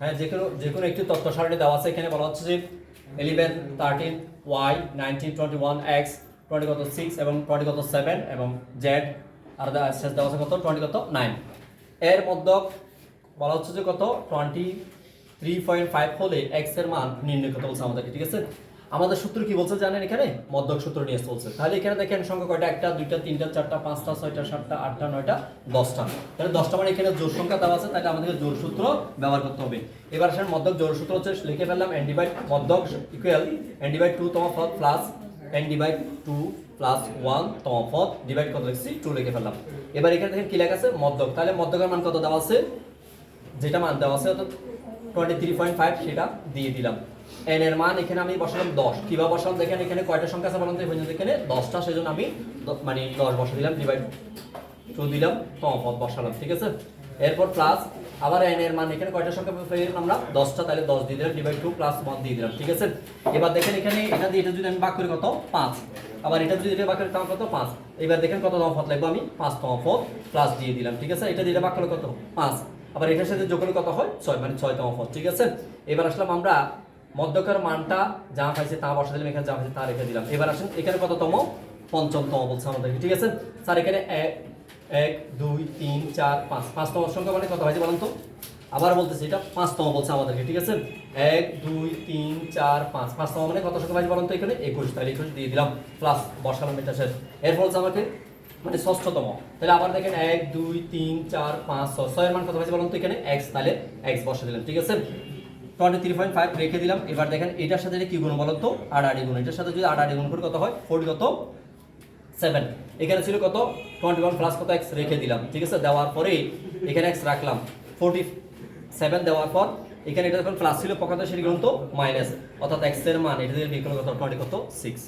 হ্যাঁ যে কোনো যে কোনো একটি তথ্য সারণী দেওয়া আছে এখানে বলা হচ্ছে যে eleven thirteen Y nineteen twenty one X twenty কত সিক্স এবং টোয়েন্টি কত সেভেন এবং জেড আর শেষ দেওয়া আছে কত? টোয়েন্টি কত নাইন এর মধ্যে বলা হচ্ছে যে কত? টোয়েন্টি থ্রি পয়েন্ট ফাইভ হলে এক্সের মান নির্ণয় করতে বলছে আমাদেরকে, ঠিক আছে? আমাদের সূত্র কি বলছে জানেন এখানে? মধ্যক সূত্র নিয়ে চলছে তাহলে এখানে দেখেন সংখ্যা কয়টা? একটা, দুইটা, তিনটা, চারটা, পাঁচটা, ছয়টা, সাতটা, আটটা, নয়টা, দশটা। তাহলে দশটা মানে এখানে জোর সংখ্যা দেওয়া আছে, তাহলে আমাদেরকে জোর সূত্র ব্যবহার করতে হবে। এবার আসেন মধ্যক জোর সূত্র হচ্ছে, লিখে ফেললাম এন ডিভাইড মধ্যক ইকুয়াল এন ডিভাইড টু তম পদ plus N divide two plus one তম পদ ডিভাইড কত লিখছি? টু লিখে ফেললাম। এবার এখানে দেখেন কি লেখা আছে? মধ্যক তাহলে মধ্যকের মান কত দেওয়া আছে? যেটা মান দেওয়া আছে, অর্থাৎ টোয়েন্টি থ্রি পয়েন্ট ফাইভ সেটা দিয়ে দিলাম। এন এর মান এখানে আমি বসালাম দশ। কীভাবে বসালাম? দেখেন এখানে কয়টা সংখ্যা আছে বলুন তো? এখানে দশটা, সেজন্য আমি মানে দশ বসা দিলাম ডিভাইড টু দিলাম তমপদ বসালাম, ঠিক আছে? এরপর প্লাস আবার এন এর মান, এখানে কয়টা সংখ্যা পেয়ে গেলাম আমরা? দশটা, তাহলে দশ দিয়ে দিলাম ডিভাইড টু প্লাস ওয়ান দিয়ে দিলাম, ঠিক আছে? এবার দেখেন এখানে, এটা দিয়ে, এটা যদি আমি ভাগ করি কত? পাঁচ। আবার এটা যদি এটা ভাগ করি, তাহলে কত? পাঁচ। এবার দেখেন কত তমপদ লাগবে আমি? পাঁচ তমপদ প্লাস দিয়ে দিলাম, ঠিক আছে? এটা দিয়ে ভাগ করলে কত? পাঁচ। আবার এটার সাথে যোগ করলে কত হয়? ছয় মানে ছয় তমপদ ঠিক আছে? এবার আসলাম আমরা মধ্যকার মানটা যা পাইছে তা বসা দিলাম, এখানে যা পাইছে তা রেখে দিলাম। এবার আসেন, এখানে কততম? পঞ্চমতম বলছে আমাদেরকে, ঠিক আছে? স্যার, এখানে এক এক, দুই, তিন, চার, পাঁচ। পাঁচতম সংখ্যা মানে কত হয়েছে বলেন তো? আবার বলতেছি, এটা পাঁচতম বলছে আমাদেরকে, ঠিক আছে? এক, দুই, তিন, চার, পাঁচ। পাঁচতম মানে কত সংখ্যা পাইছে বলেন তো? এখানে একুশ। তাহলে একুশ দিয়ে দিলাম। প্লাস বসালাম এটা শেষ। এরপর হচ্ছে আমাকে মানে ষষ্ঠতম। তাহলে আবার দেখেন, এক, দুই, তিন, চার, পাঁচ, ছয়। ছয়ের মান কত হয়েছে বলুন তো? এখানে এক্স তাহলে এক্স বসে দিলাম, ঠিক আছে? টোয়েন্টি থ্রি পয়েন্ট ফাইভ রেখে দিলাম। এবার দেখেন, এটার সাথে কি গুণ বলতো? আড়াআড়ি গুণ। এটার সাথে যদি আড়াআড়ি গুণ করে কত হয়? ফোর্টি কত? সেভেন এখানে ছিল কত? টোয়েন্টি ওয়ান প্লাস কত? এক্স রেখে দিলাম। ঠিক আছে? দেওয়ার পরে এখানে এক্স রাখলাম। ফোর্টি সেভেন দেওয়ার পর এখানে এটা যখন প্লাস ছিল পকাতে সেটি গ্রন্থ মাইনাস অর্থাৎ এক্সের মান, এটা দিয়ে বের কত? টোয়েন্টি কত? সিক্স